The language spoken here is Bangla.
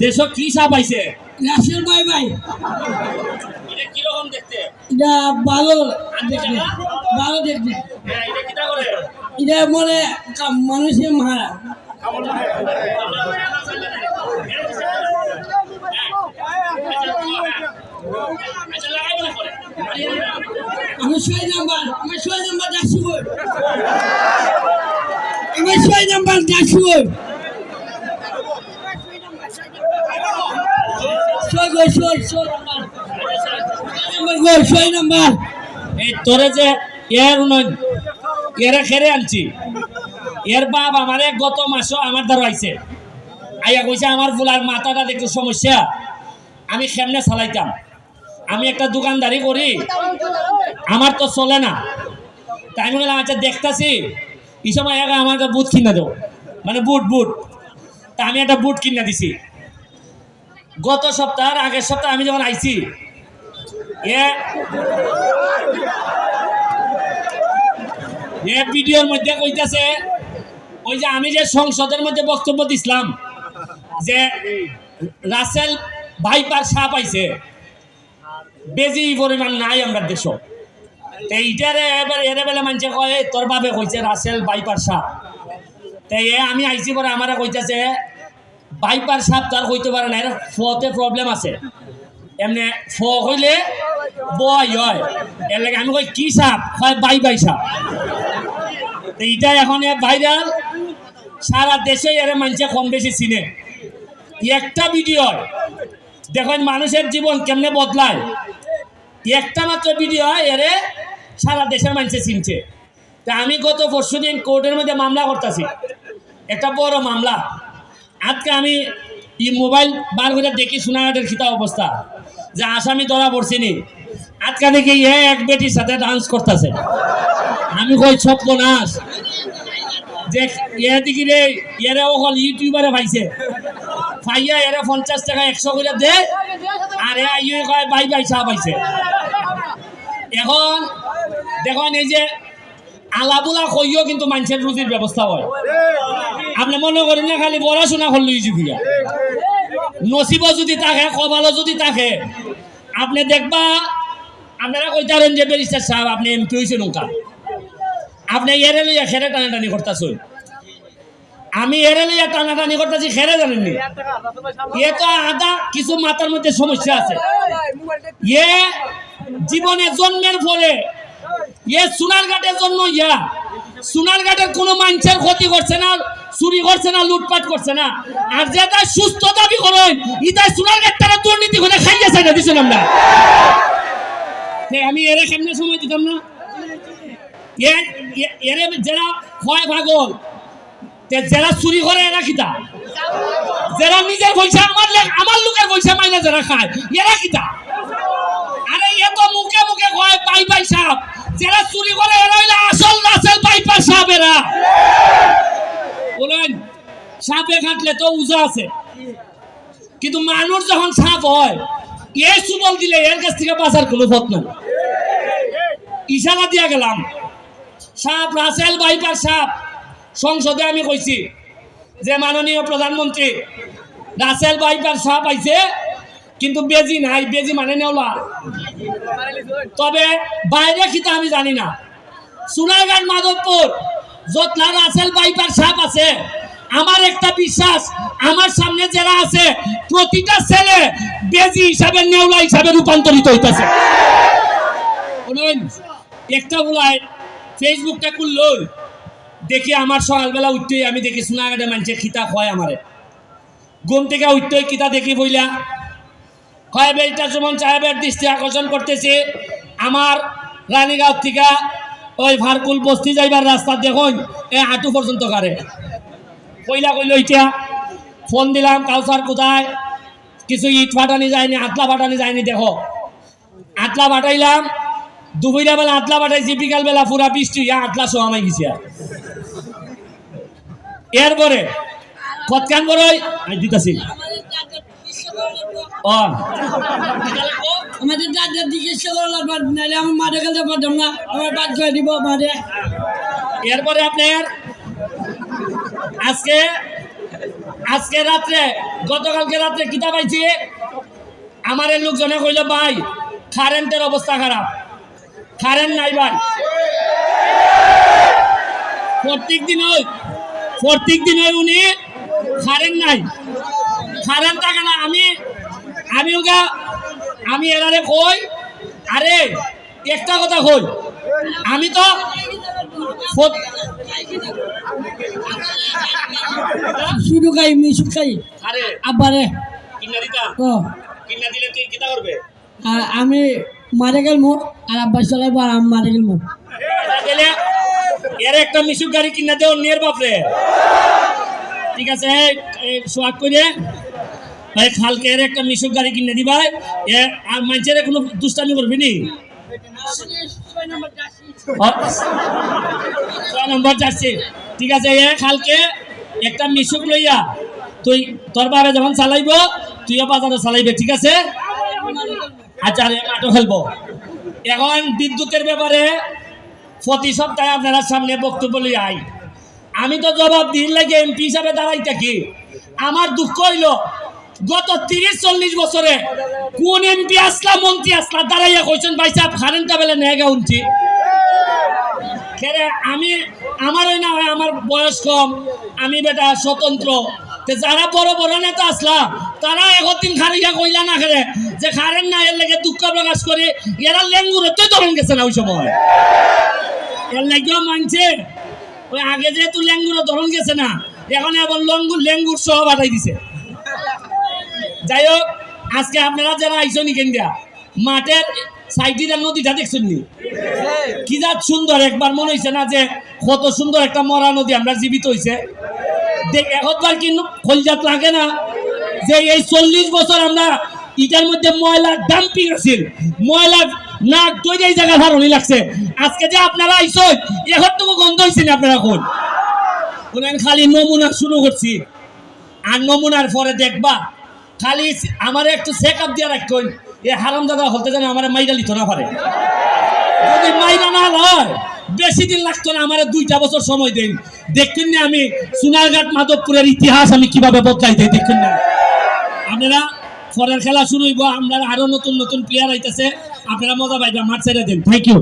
দেশ কি সাপ আইছে রাসেল ভাই ভাই এটা কীরকম দেখতে? এটা ভালো ভালো দেখতে। হ্যাঁ, এটা কিটা করে এটা মনে কা- মানুষের মারা আমি ছয় নাম্বার আমি ছয় নাম্বার বই। আমি ছয় নাম্বার বই ছয় গো ছয় ছয় নাম্বার ছয় নাম্বার গো ছয় নাম্বার তোরে যে এর খেরে আনছি। এর বাপ আমারে গত মাসও আমার কইছে, আমার মাথাটা একটু সমস্যা। আমি কেমনে চালাইতাম? আমি একটা দোকানদারি করি, আমার তো চলে না। তাই আমি বললাম আচ্ছা দেখতাছি। এই সময় একা আমার বুট কিনে দেবো মানে বুট বুট। তা আমি একটা বুট কিনে দিছি। গত সপ্তাহের আগের সপ্তাহে আমি যখন আইছি, এ ভিডিওর মধ্যে কইতাছে, ওই যে আমি যে সংসদের মধ্যে বক্তব্য দিছিলাম, যে রাসেল ভাইপার সাপ আইছে, বেজি পরিমাণ নাই আমরা দেশ এইটারে এবার এরে বেলা মানছে কয় "এই তোর বাবে কইছে রাসেল বাইপার সাপ। তো এ আমি আইছি পরে আমারা কইতাছে বাইপার সাপ তার কইতে পারে না এর ফতে প্রবলেম আছে। এমনি ফ হইলে বয় হয়। এর লাগে আমি কই, কি সাপ? হয় বাই বাই সাপ। তো এখন ভাইরাল সারা দেশে এর মানুষে কম বেশি চিনে। একটা ভিডিও দেখেন মানুষের জীবন কেমনে বদলায়। একটা মাত্র ভিডিও এরে সারা দেশের মানুষে চিনছে। তা আমি গত পরশু দিন কোর্টের মধ্যে মামলা করতেছি। একটা বড় মামলা। আজকে আমি এই মোবাইল বার করে দেখি সোনাঘাটের খিতা অবস্থা, যে আসামি ধরা পড়ছিনি। আজকে দেখি এ এক বেটির সাথে ডান্স করতেছে। আমি কই ছপ্প নাচ যে এ দেখি রে এরে অকল ইউটিউবারে পাইছে। পাইয়া এরে পঞ্চাশ টাকা একশো করে দে, আর ইয়ে কয়, বাই বাই চা পাইছে। এখন দেখুন এই যে আলাবুলা কইও কিন্তু মানুষের রুজির ব্যবস্থা হয়। আপনি মনে করেন না, খালি পড়াশোনা করল ইউজিফিয়া নসিব যদি থাকে, কপালও যদি থাকে, আপনি দেখবা, আপনারা কইতারেন যে ব্যারিস্টার সাহেব, আপনি এমপি হয়েছে নৌকা আপনি এরে লইয়া খেরে টানাটানি করতেছেন। আমি এরে লইয়া টানাটানি করতেছি, খেরে জানেননি? এ তো আদা, কিছু মাথার মধ্যে সমস্যা আছে। এ জীবনে জন্মের পরে, এ সোনারঘাটের জন্য ইয়া। সোনারঘাটের কোনো মানুষের ক্ষতি করছে না চুরি করছে না, লুটপাট করছে না। আর যেটা সুস্থ দাবি করেন ইটা সোনারঘাট তারা দুর্নীতি করে খাইয়ে চাইটা দিছেন আমরা। আমি এরে কেমনে সময় দিতাম না। এরে যারা হয় পাগল যারা চুরি করে এরা কিতা? যারা নিজের পয়সা আমার আমার লোকের পয়সা মাইনা যারা খায়, এরা কিতা? আরে এ তো মুখে মুখে কয় পাই পাই সাপ। যারা চুরি করে এরা হইলে আসল রাসেল পাই পাই সাপ এরা বলেন, সাপে কাটলে তো উজা আছে। কিন্তু মানুষ যখন সাপ হয় এ সুবল দিলে এর কাছ থেকে বাঁচার কোনো পথ নাই। ইশারা দিয়া গেলাম, সাপ, রাসেল বাইপার সাপ, সংসদে আমি কইছি যে মাননীয় প্রধানমন্ত্রী, রাসেল বাইপার সাপ আইছে, কিন্তু বেজি নাই, বেজি মানে নেওলা তবে বাইরে খিতা আমি জানি না। সোনারঘাট মাধবপুর যতলা রাসেল বাইপার সাপ আছে, আমার একটা বিশ্বাস, আমার সামনে যারা আছে, প্রতিটা ছেলে বেজি হিসাবে, নেওলা হিসাবে রূপান্তরিত হইতেছে। একটা বলায়, ফেসবুকটা খুললো, দেখি আমার সকালবেলা উঠতেই আমি দেখি সোনাঘাটে মানুষে খিতা হয় আমারে। ঘুম থেকে উঠতেই কিতা দেখি বইলা হয় বেলটা সুমন সাহেবের দৃষ্টি আকর্ষণ করতেছে, আমার রানীগাঁও থেকে ওই ভারকুল বস্তি যাইবার রাস্তা দেখুন এ হাঁটু পর্যন্ত কারে কইলা কইল ইটা ফোন দিলাম কাউসার কোথায়? কিছু ইট ফাটানি যায়নি আটলা ফাটানি যায়নি দেখো। আতলা ফাটাইলাম দুপুরা বেলা আতলা ফাটাইছি বিকাল বেলা পুরা বৃষ্টি ইয়া আতলা সোহামাই গেছি আর। এরপরে কতকান আমি দিতাছি। ও আমাদের দাদার জিজ্ঞাসা করা লাগবে নাহলে আমার মাঠে খেলতে পারতাম না। আমার বাদ করে দিব মাঠে। এরপরে আপনার আজকে আজকে রাত্রে, গতকালকে রাত্রে কিতা পাইছি? আমার লোকজনে কইল, ভাই কারেন্টের অবস্থা খারাপ। কারেন্ট নাই ভাই। প্রত্যেক দিন ওই, প্রত্যেক দিন ওই উনি কারেন্ট নাই। কারেন্ট থাকে না। আমি আমি ওগা আমি এরারে কই? আরে একটা কথা কই? আমি তো শুধু খাই মিশু খাই। আরে আব্বারে কিনা দিতা? ও। কিনা দিলে তুই কিতা করবে? আমি মারে গেলমু আর আব্বা চলাইবো আর আমি মারে গেলে এর একটা মিশুক গাড়ি কিনা দেও নিয়ের বাপরে। ঠিক আছে সোয়াগ করে ভাই খালকে এর একটা মিশুক গাড়ি কিনে দিবাই এ আর মানুষের কোনো দুষ্টামি করবি নি? ছয় নম্বর যাচ্ছে ঠিক আছে, এ খালকে একটা মিশুক লইয়া তুই তোর বাবে যখন চালাইব, তুইও বাজারে চালাইবে, ঠিক আছে? আচ্ছা মাঠও খেলব এখন বিদ্যুতের ব্যাপারে প্রতি সপ্তাহে আপনারা সামনে বক্তব্য লিয়ে আই আমি তো জবাব দিন লাগে এমপি হিসাবে দাঁড়াই থাকি আমার দুঃখ হইল গত তিরিশ চল্লিশ বছরে কোন এমপি আসলা, মন্ত্রী আসলা, দাঁড়াইয়া কইছেন, ভাই সাহেব কারেন্টটা বেলে নেগা উঠছি আমি আমার ওই না হয়, আমার বয়স কম, আমি বেটা স্বতন্ত্র। যারা বড় বড় নেতা আসলা, তারা একদিন খারিয়া কইলা না খেলে যে খারেন না, এর লেগে দুঃখ প্রকাশ করে, এরা লেঙ্গুরে তো ধরেন গেছে না ওই সময়। এর লেগেও মানছে, ওই আগে যেহেতু লেঙ্গুরে ধরন গেছে না, এখন এবার লঙ্গুর লেঙ্গুর সহ বাটাই দিছে। যাই হোক আজকে আপনারা যারা আইসনি কেন্দ্রা মাঠের সাইডির নদীটা দেখছেন নি? কি যা সুন্দর, একবার মনে হয়েছে না যে কত সুন্দর একটা মরা নদী আমরা জীবিত হয়েছে দেখ একবার কিন্তু খলজাত লাগে না যে এই চল্লিশ বছর আমরা ইটার মধ্যে ময়লা ডাম্পিং আছিল। ময়লা না তৈরি এই জায়গা ভারণই লাগছে। আজকে যে আপনারা আইসো এখন তো গন্ধ হয়েছে না আপনারা এখন? উনান খালি নমুনা শুরু করছি। আর নমুনার পরে দেখবা খালি আমার একটু চেক আপ দিয়ে রাখুন এ হারাম দাদা হতে যেন আমার মাইরা লিত না পারে। যদি মাইরা না হয় বেশি দিন লাগতো না, আমার দুইটা বছর সময় দিন। দেখুন না আমি সোনারঘাট মাধবপুরের ইতিহাস আমি কীভাবে বদলাই দিই দেখুন না। আপনারা পরের খেলা শুরু হইব, আমরা আরও নতুন নতুন প্লেয়ার আইতেছে, আপনারা মজা পাইবা, মাঠ ছেড়ে দিন। Thank you